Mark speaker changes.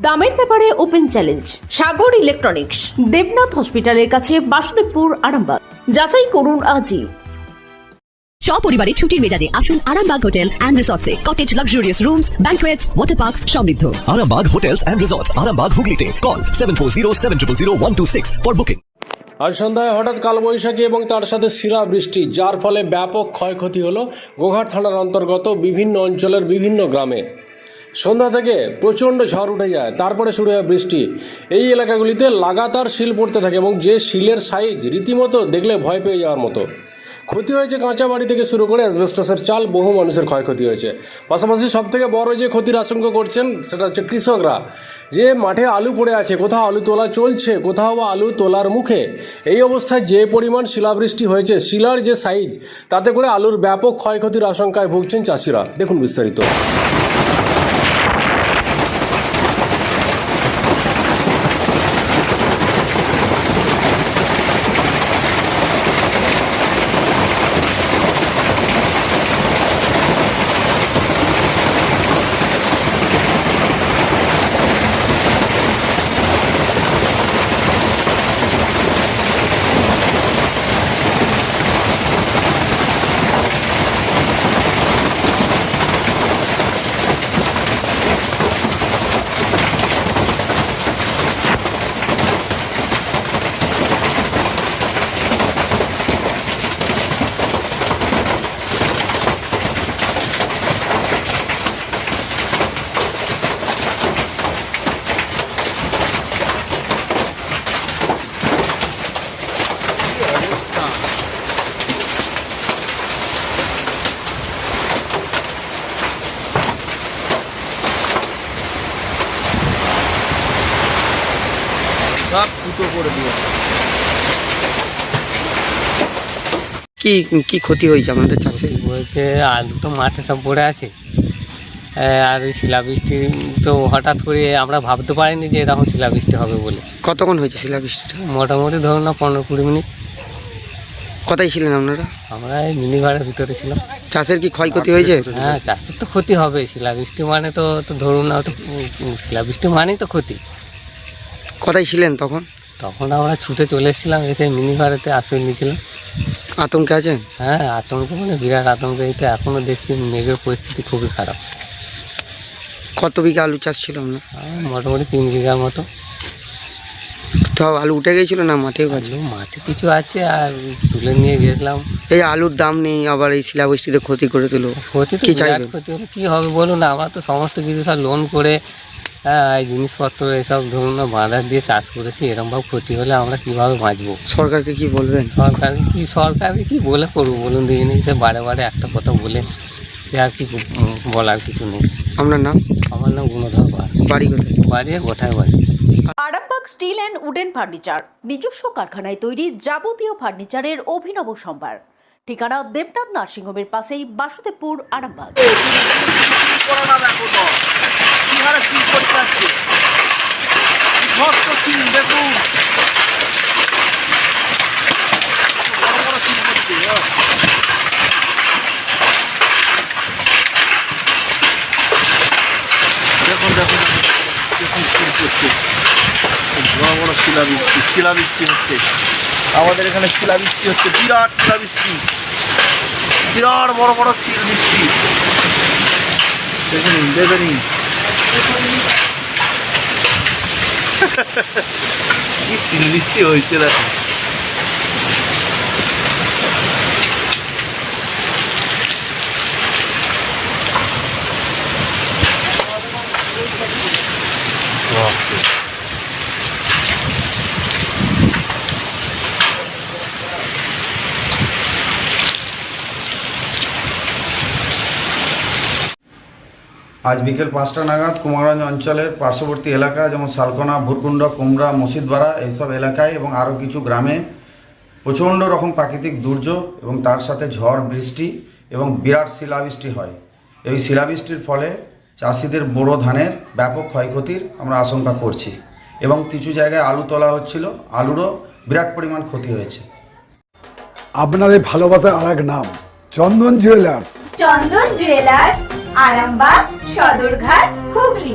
Speaker 1: দামের ব্যাপারে open challenge Sagar electronics Debnath হসপিটালের কাছে বাসুদেবপুর আরামবাগ। যাচাই করুন আজই।
Speaker 2: সপরিবারে ছুটির মেজাজে আসুন Arambagh hotel and রিসর্টসে। Cottage luxurious rooms banquets water parks সমৃদ্ধ।
Speaker 3: Arambag Hotels and Resorts, Arambag Hooghly Call 740 for booking.
Speaker 4: আজ সন্ধ্যায় হঠাৎ কালবৈশাখী এবং তার সাথে শিলা বৃষ্টি যার ফলে ব্যাপক ক্ষয়ক্ষতি হলো গোঘাট থানার অন্তর্গত বিভিন্ন অঞ্চলের বিভিন্ন গ্রামে। সন্ধ্যা থেকে প্রচণ্ড ঝড় উঠে যায়, তারপরে শুরু হয় বৃষ্টি। এই এলাকাগুলিতে লাগাতার শিল পড়তে থাকে এবং যে শিলের সাইজ রীতিমতো দেখলে ভয় পেয়ে যাওয়ার মতো। ক্ষতি হয়েছে কাঁচা বাড়ি থেকে শুরু করে অ্যাসবেস্টসের চাল, বহু মানুষের ক্ষয়ক্ষতি হয়েছে। পাশাপাশি সবথেকে বড় যে ক্ষতির আশঙ্কা করছেন, সেটা হচ্ছে কৃষকরা। যে মাঠে আলু পড়ে আছে, কোথাও আলু তোলা চলছে, কোথাও বা আলু তোলার মুখে। এই অবস্থায় যে পরিমাণ শিলাবৃষ্টি হয়েছে, শিলার যে সাইজ, তাতে করে আলুর ব্যাপক ক্ষয়ক্ষতির আশঙ্কায় ভুগছেন চাষিরা। দেখুন বিস্তারিত।
Speaker 5: কি কি ক্ষতি হয়েছে আপনাদের চাষে?
Speaker 6: বলছে আলু তো মাঠে সব পড়ে আছে। আর এই শিলাবৃষ্টি তো হঠাৎ করে আমরা ভাবতে পারিনি যে এরকম শিলাবৃষ্টি হবে বলে।
Speaker 5: কতক্ষণ হয়েছে শিলাবৃষ্টিটা?
Speaker 6: মোটামুটি ধরুন না পনেরো কুড়ি মিনিট।
Speaker 5: কোথায় ছিলেন আপনারা?
Speaker 6: আমরা এই মিনি ঘরের ভিতরে ছিলাম।
Speaker 5: চাষের কি ক্ষয়ক্ষতি হয়েছে?
Speaker 6: হ্যাঁ চাষের তো ক্ষতি হবে। শিলাবৃষ্টি মানে তো তো ধরুন না তো শিলাবৃষ্টি মানেই তো ক্ষতি।
Speaker 5: কোথায় ছিলেন তখন?
Speaker 6: তখন আমরা ছুটে চলে এসেছিলাম এসে মিনি ঘরেতে আশ্রয় নিয়েছিলাম।
Speaker 5: আতঙ্কে আছেন?
Speaker 6: হ্যাঁ আতঙ্ক মানে বিরাট আতঙ্ক। এই তো এখনও দেখছি মেঘের পরিস্থিতি খুবই খারাপ।
Speaker 5: কত বিঘা আলু চাষ ছিল
Speaker 6: আর মোটামুটি তিন বিঘার মতো।
Speaker 5: সব আলু উঠে গেছিল না মাঠে
Speaker 6: আলু মাঠে কিছু আছে আর তুলে নিয়ে গেছিলাম।
Speaker 5: এই আলুর দাম নেই আবার এই শিলাবৃষ্টিতে ক্ষতি করে দিল।
Speaker 6: ক্ষতি তো? ক্ষতি হলে কী হবে বলুন না? আমরা তো সমস্ত কিছু সব লোন করে হ্যাঁ এই জিনিসপত্র এসব ধরুন না বাঁধা দিয়ে চাষ করেছি এরকমভাবে ক্ষতি হলে আমরা কীভাবে বাঁচবো?
Speaker 5: সরকারকে কি বলবেন?
Speaker 6: সরকারকে কি সরকারকে কি বলে করব বলুন দেখিনি সে বারে বারে একটা কথা বলে সে আর কি বলার কিছু নেই।
Speaker 5: আপনার নাম?
Speaker 6: আমার নাম গুণধর
Speaker 5: বাড়ি কোথায়?
Speaker 6: বাড়ি গোঠায় বাড়ি।
Speaker 1: Arambagh steel and wooden furniture নিজস্ব কারখানায় তৈরি যাবতীয় ফার্নিচারের অভিনব সম্ভার। ঠিকানা দেবনাথ নার্সিংহোমের পাশেই বাসুদেবপুর আরামবাগ।
Speaker 7: বড় শিলাবৃষ্টি শিলাবৃষ্টি হচ্ছে আমাদের এখানে শিলাবৃষ্টি হচ্ছে। বিরাট শিলাবৃষ্টি বিরাট বড় বড় শিল বৃষ্টি। দেখে নিন দেখে নিন। কি শিল বৃষ্টি হয়েছে দেখো।
Speaker 8: আজ বিকেল পাঁচটা নাগাদ কুমারগঞ্জ অঞ্চলের পার্শ্ববর্তী এলাকা যেমন শালকোনা ভুরকুণ্ড কুমড়া মসজিদবাড়া এইসব এলাকায় এবং আরও কিছু গ্রামে প্রচণ্ড রকম প্রাকৃতিক দুর্যোগ এবং তার সাথে ঝড় বৃষ্টি এবং বিরাট শিলাবৃষ্টি হয়। এই শিলাবৃষ্টির ফলে চাষিদের বোরো ধানের ব্যাপক ক্ষয়ক্ষতির আমরা আশঙ্কা করছি এবং কিছু জায়গায় আলু তোলা হচ্ছিল আলুরও বিরাট পরিমাণ ক্ষতি হয়েছে।
Speaker 9: আপনাদের ভালোবাসার আর এক নাম চন্দন জুয়েলার্স।
Speaker 10: চন্দন জুয়েলার্স আরামবাগ সদরঘাট হুগলি।